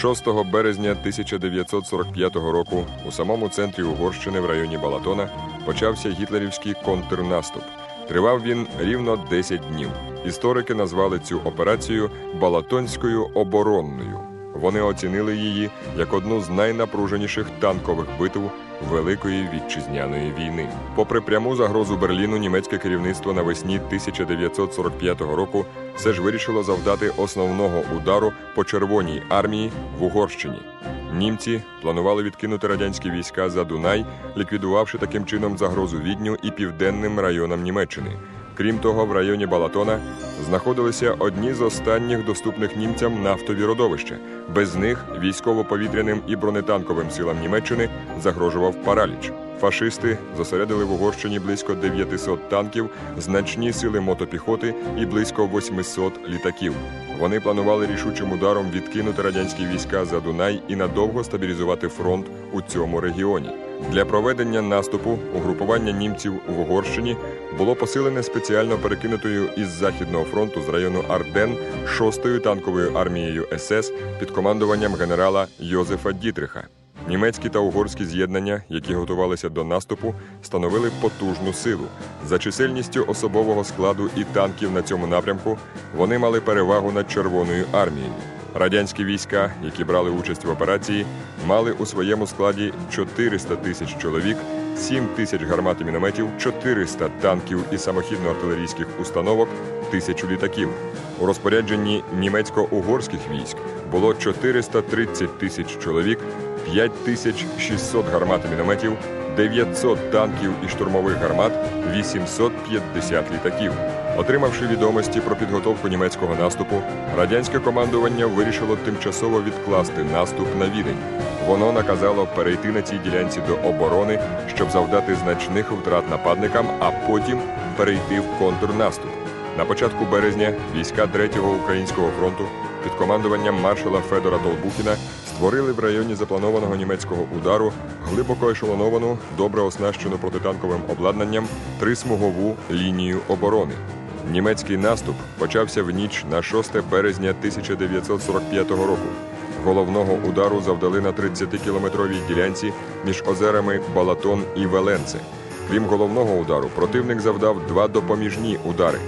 6 березня 1945 року у самому центрі Угорщини в районі Балатона почався гітлерівський контрнаступ. Тривав він рівно 10 днів. Історики назвали цю операцію Балатонською оборонною. Вони оцінили її як одну з найнапруженіших танкових битв Великої вітчизняної війни. Попри пряму загрозу Берліну, німецьке керівництво навесні 1945 року все ж вирішило завдати основного удару по Червоній армії в Угорщині. Німці планували відкинути радянські війська за Дунай, ліквідувавши таким чином загрозу Відню і південним районам Німеччини. Крім того, в районі Балатона знаходилися одні з останніх доступних німцям нафтові родовища. Без них військово-повітряним і бронетанковим силам Німеччини загрожував параліч. Фашисти зосередили в Угорщині близько 900 танків, значні сили мотопіхоти і близько 800 літаків. Вони планували рішучим ударом відкинути радянські війська за Дунай і надовго стабілізувати фронт у цьому регіоні. Для проведення наступу угрупування німців в Угорщині було посилене спеціально перекинутою із західного фронту з району Арден 6-ю танковою армією СС під командуванням генерала Йозефа Дітриха. Німецькі та угорські з'єднання, які готувалися до наступу, становили потужну силу. За чисельністю особового складу і танків на цьому напрямку вони мали перевагу над Червоною армією. Радянські війська, які брали участь в операції, мали у своєму складі 400 тисяч чоловік, 7 тисяч гармат і мінометів, 400 танків і самохідно-артилерійських установок, тисячу літаків. У розпорядженні німецько-угорських військ було 430 тисяч чоловік, 5600 гармат і мінометів, 900 танків і штурмових гармат, 850 літаків. Отримавши відомості про підготовку німецького наступу, радянське командування вирішило тимчасово відкласти наступ на Відень. Воно наказало перейти на цій ділянці до оборони, щоб завдати значних втрат нападникам, а потім перейти в контрнаступ. На початку березня війська 3-го українського фронту під командуванням маршала Федора Толбухіна створили в районі запланованого німецького удару глибоко ешелоновану, добре оснащену протитанковим обладнанням трисмугову лінію оборони. Німецький наступ почався в ніч на 6 березня 1945 року. Головного удару завдали на 30-кілометровій ділянці між озерами Балатон і Веленце. Крім головного удару, противник завдав два допоміжні удари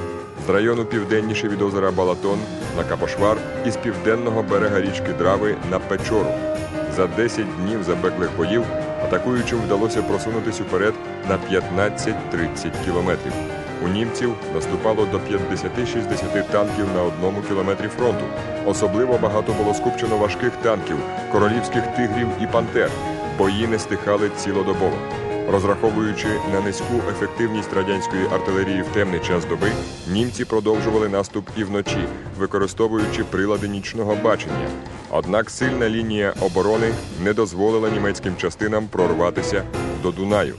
з району південніше від озера Балатон на Капошвар і з південного берега річки Драви на Печору. За 10 днів запеклих боїв атакуючим вдалося просунутись уперед на 15-30 кілометрів. У німців наступало до 50-60 танків на одному кілометрі фронту. Особливо багато було скупчено важких танків, королівських тигрів і пантер. Бої не стихали цілодобово. Розраховуючи на низьку ефективність радянської артилерії в темний час доби, німці продовжували наступ і вночі, використовуючи прилади нічного бачення. Однак сильна лінія оборони не дозволила німецьким частинам прорватися до Дунаю.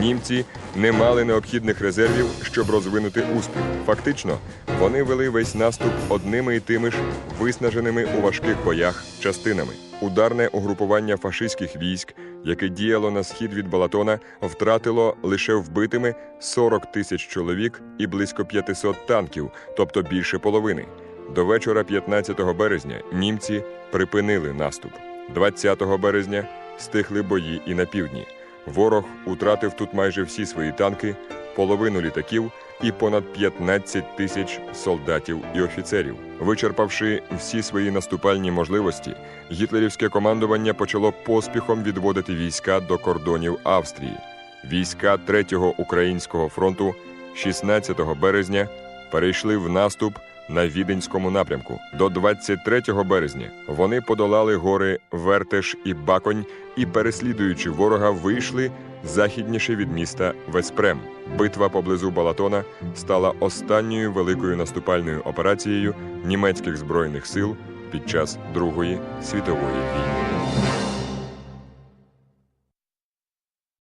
Німці не мали необхідних резервів, щоб розвинути успіх. Фактично, вони вели весь наступ одними і тими ж виснаженими у важких боях частинами. Ударне угрупування фашистських військ, яке діяло на схід від Балатона, втратило лише вбитими 40 тисяч чоловік і близько 500 танків, тобто більше половини. До вечора 15 березня німці припинили наступ. 20 березня стихли бої і на півдні. Ворог утратив тут майже всі свої танки, половину літаків і понад 15 тисяч солдатів і офіцерів. Вичерпавши всі свої наступальні можливості, гітлерівське командування почало поспіхом відводити війська до кордонів Австрії. Війська 3-го українського фронту 16 березня перейшли в наступ на Віденському напрямку. До 23 березня вони подолали гори Вертеш і Баконь і, переслідуючи ворога, вийшли західніше від міста Веспрем. Битва поблизу Балатона стала останньою великою наступальною операцією німецьких збройних сил під час Другої світової війни.